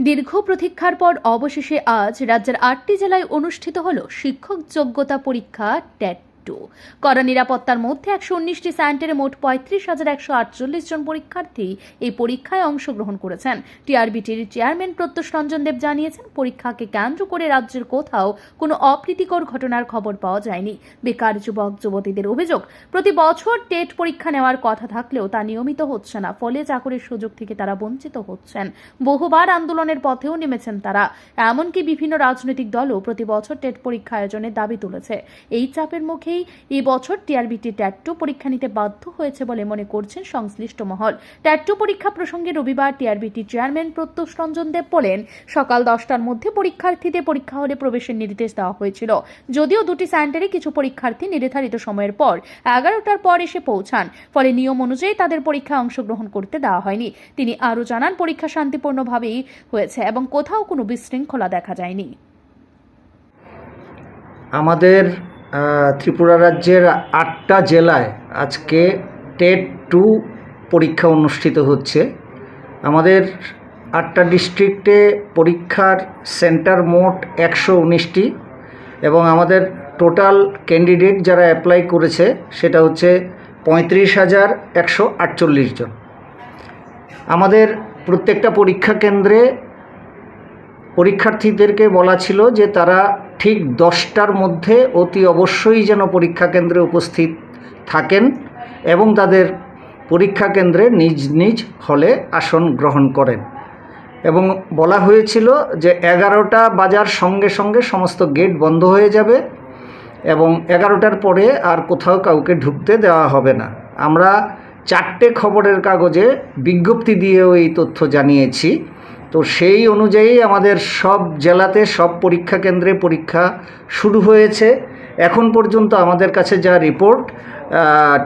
দীর্ঘ প্রতীক্ষার পর অবশেষে আজ রাজ্যের আটটি জেলায় অনুষ্ঠিত হল শিক্ষক যোগ্যতা পরীক্ষা ট্যাট টু কড়া নিরাপত্তার মধ্যে একশো উনিশটি সেন্টারে মোট পঁয়ত্রিশ হাজার একশো আটচল্লিশ জন পরীক্ষার্থী এই পরীক্ষায় অংশগ্রহণ করেছেন। টিআরবিটির চেয়ারম্যান প্রত্যুষ রঞ্জন দেব জানিয়েছেন, পরীক্ষাকে কেন্দ্র করে রাজ্যের কোথাও কোনো অপ্রীতিকর ঘটনার খবর পাওয়া যায়নি। বেকার যুবক, যুবতীদের অভিযোগ, প্রতি বছর টেট পরীক্ষা নেওয়ার কথা থাকলেও তা নিয়মিত হচ্ছে না, ফলে চাকরির সুযোগ থেকে তারা বঞ্চিত হচ্ছেন। বহুবার আন্দোলনের পথেও নেমেছেন তারা, এমনকি বিভিন্ন রাজনৈতিক দলও প্রতি বছর টেট পরীক্ষা আয়োজনের দাবি তুলেছে। এই চাপের মুখেই এই বছর টিআরবিটি ট্যাট্টু পরীক্ষা নিতে বাধ্য হয়েছে বলে মনে করছেন সংশ্লিষ্ট মহল। ট্যাট্টু পরীক্ষা প্রসঙ্গে রবিবার টিআরবিটি চেয়ারম্যান প্রত্যুষ রঞ্জন দেব বলেন, সকাল দশটার মধ্যে পরীক্ষার্থীদের পরীক্ষা হলে প্রবেশের নির্দেশ দেওয়া হয়েছিল। যদিও দুটি সেন্টারে কিছু পরীক্ষার্থী নির্ধারিত সময়ের পর এগারোটার পর এসে পৌঁছান, ফলে নিয়ম অনুযায়ী তাদের পরীক্ষায় অংশগ্রহণ করতে দেওয়া হয়নি। তিনি আরও জানান, পরীক্ষা শান্তিপূর্ণভাবেই হয়েছে এবং কোথাও কোনো বিশৃঙ্খলা দেখা যায়নি। আমাদের ত্রিপুরা রাজ্যের আটটা জেলায় আজকে টেট টু পরীক্ষা অনুষ্ঠিত হচ্ছে। আমাদের আটটা ডিস্ট্রিক্টে পরীক্ষার সেন্টার মোট একশো উনিশটি এবং আমাদের টোটাল ক্যান্ডিডেট যারা অ্যাপ্লাই করেছে সেটা হচ্ছে পঁয়ত্রিশ হাজার একশো আটচল্লিশ জন। আমাদের প্রত্যেকটা পরীক্ষা কেন্দ্রে পরীক্ষার্থীদেরকে বলা ছিল যে তারা ঠিক দশটার মধ্যে অতি অবশ্যই যেন পরীক্ষা কেন্দ্রে উপস্থিত থাকেন এবং তাদের পরীক্ষা কেন্দ্রে নিজ নিজ হলে আসন গ্রহণ করেন। এবং বলা হয়েছিল যে এগারোটা বাজার সঙ্গে সঙ্গে সমস্ত গেট বন্ধ হয়ে যাবে এবং এগারোটার পরে আর কোথাও কাউকে ঢুকতে দেওয়া হবে না। আমরা চারটে খবরের কাগজে বিজ্ঞপ্তি দিয়েও এই তথ্য জানিয়েছি। তো সেই অনুযায়ী আমাদের সব জেলাতে সব পরীক্ষা কেন্দ্রে পরীক্ষা শুরু হয়েছে। এখন পর্যন্ত আমাদের কাছে যা রিপোর্ট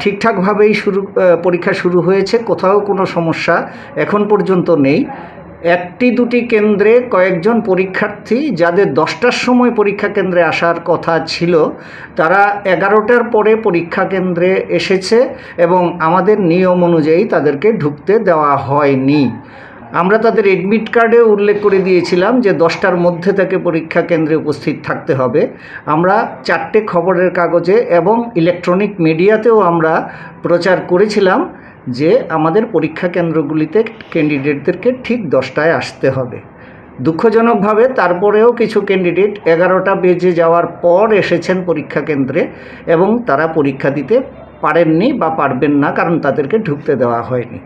ঠিকঠাকভাবেই শুরু পরীক্ষা শুরু হয়েছে, কোথাও কোনো সমস্যা এখন পর্যন্ত নেই। একটি দুটি কেন্দ্রে কয়েকজন পরীক্ষার্থী যাদের দশটার সময় পরীক্ষা কেন্দ্রে আসার কথা ছিল, তারা এগারোটার পরে পরীক্ষা কেন্দ্রে এসেছে এবং আমাদের নিয়ম অনুযায়ী তাদেরকে ঢুকতে দেওয়া হয়নি। আমরা তাদের এডমিট কার্ডে উল্লেখ করে দিয়েছিলাম যে দশটার মধ্যে তাকে পরীক্ষা কেন্দ্রে উপস্থিত থাকতে হবে। আমরা চারটে খবরের কাগজে এবং ইলেকট্রনিক মিডিয়াতেও আমরা প্রচার করেছিলাম যে আমাদের পরীক্ষা কেন্দ্রগুলিতে ক্যান্ডিডেটদেরকে ঠিক দশটায় আসতে হবে। দুঃখজনকভাবে তারপরেও কিছু ক্যান্ডিডেট এগারোটা বেজে যাওয়ার পর এসেছেন পরীক্ষা কেন্দ্রে এবং তারা পরীক্ষা দিতে পারেননি বা পারবেন না কারণ তাদেরকে ঢুকতে দেওয়া হয়নি।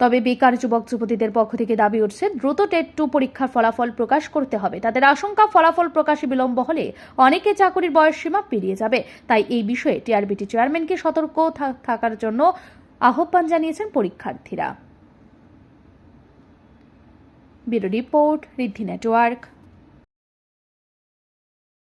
তবে বেকার যুবক যুবতীদের পক্ষ থেকে দাবি উঠছে, দ্রুত টেট টু পরীক্ষার ফলাফল প্রকাশ করতে হবে। তাদের আশঙ্কা, ফলাফল প্রকাশে বিলম্ব হলে অনেকে চাকরির বয়স সীমা পেরিয়ে যাবে। তাই এই বিষয়ে টিআরবিটি চেয়ারম্যানকে সতর্ক থাকার জন্য আহ্বান জানিয়েছেন পরীক্ষার্থীরা। Report network.